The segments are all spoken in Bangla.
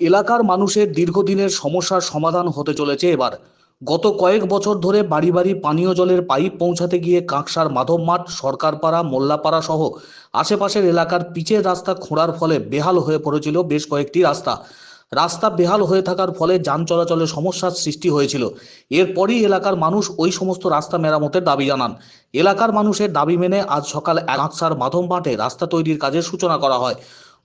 এলাকার মানুষের দীর্ঘদিনের সমস্যার সমাধান হতে চলেছে এবার। গত কয়েক বছর ধরে বাড়ি বাড়ি পানীয় জলের পাইপ পৌঁছাতে গিয়ে কাঁকসার মাধব মাঠ, সরকারপাড়া, মোল্লাপাড়া সহ আশেপাশের এলাকার পিচের রাস্তা খোঁড়ার ফলে বেহাল হয়ে পড়েছিল বেশ কয়েকটি রাস্তা। রাস্তা বেহাল হয়ে থাকার ফলে যান চলাচলের সমস্যার সৃষ্টি হয়েছিল। এরপরই এলাকার মানুষ ওই সমস্ত রাস্তা মেরামতের দাবি জানান। এলাকার মানুষের দাবি মেনে আজ সকাল কাঁকসার মাধব মাঠে রাস্তা তৈরির কাজের সূচনা করা হয়।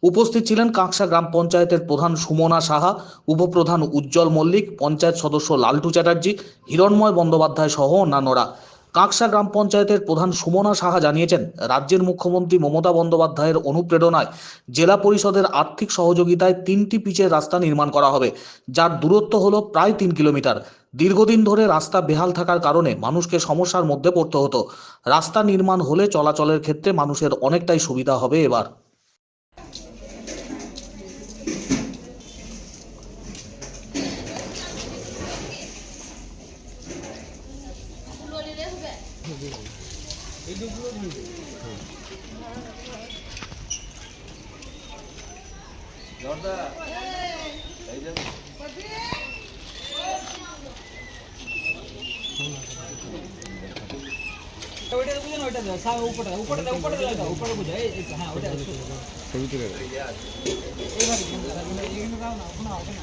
উপস্থিত ছিলেন কাঁকসা গ্রাম পঞ্চায়েতের প্রধান সুমনা সাহা, উপপ্রধান উজ্জ্বল মল্লিক, পঞ্চায়েত সদস্য লালটু চ্যাটার্জি, হিরণময় বন্দ্যোপাধ্যায় সহ অন্যান্যরা। কাঁকসা গ্রাম পঞ্চায়েতের প্রধান সুমনা সাহা জানিয়েছেন, রাজ্যের মুখ্যমন্ত্রী মমতা বন্দ্যোপাধ্যায়ের অনুপ্রেরণায় জেলা পরিষদের আর্থিক সহযোগিতায় তিনটি পিচের রাস্তা নির্মাণ করা হবে, যার দূরত্ব হলো প্রায় তিন কিলোমিটার। দীর্ঘদিন ধরে রাস্তা বেহাল থাকার কারণে মানুষকে সমস্যার মধ্যে পড়তে হতো। রাস্তা নির্মাণ হলে চলাচলের ক্ষেত্রে মানুষের অনেকটাই সুবিধা হবে এবার। ওইটা বুঝো না ওইটা দাও সামনে উপরে দাও উপরে দাও উপরে দাও উপরে বুঝো এই এই তো, হ্যাঁ ওইটা ছবি তুলে এইভাবে কিন্তু এখানে দাও না ওখানে হবে না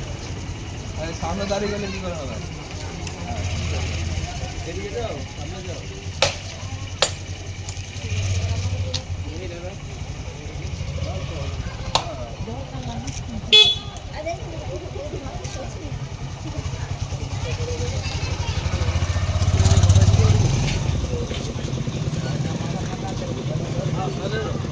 সামনে দাঁড়িয়ে গেলে কি করে হবে? এদিকে যাও সামনে যাও। এদিকে আসো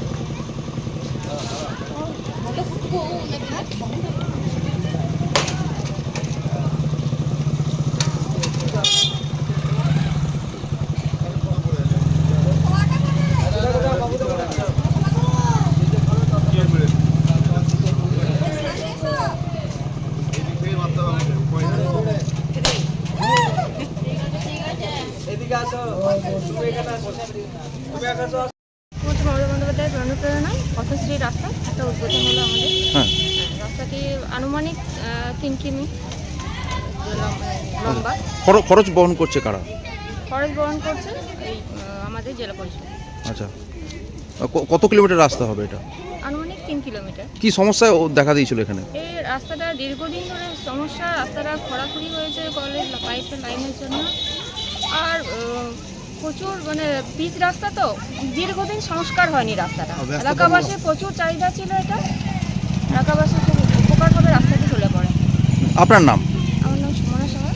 মমতা বন্দ্যোপাধ্যায়ের অনুপ্রেরণায় পথশ্রী রাস্তা একটা উদ্বোধন হলো আমাদের রাস্তাটি আনুমানিক তিন কিমি লম্বা। খরচ খরচ বহন করছে কারা? খরচ বহন করছে এই আমাদের জেলা পরিষদ। আচ্ছা। কত কিলোমিটার রাস্তা হবে এটা? আনুমানিক তিন কিলোমিটার। কি সমস্যা দেখা দিয়েছিল এখানে? এই রাস্তাটা দীর্ঘদিন ধরে সমস্যা রাস্তাটা খোঁড়াখুড়ি হয়েছে কলের পাইপের লাইনের জন্য। আর প্রচুর মানে পিচ রাস্তা তো দীর্ঘদিন সংস্কার হয়নি রাস্তাটা। এলাকাবাসীর প্রচুর চাহিদা ছিল এটা। এলাকাবাসী খুব উপকার হবে রাস্তাটি চলে পড়ে আপনার নাম? আমার নাম সুমনা সাহা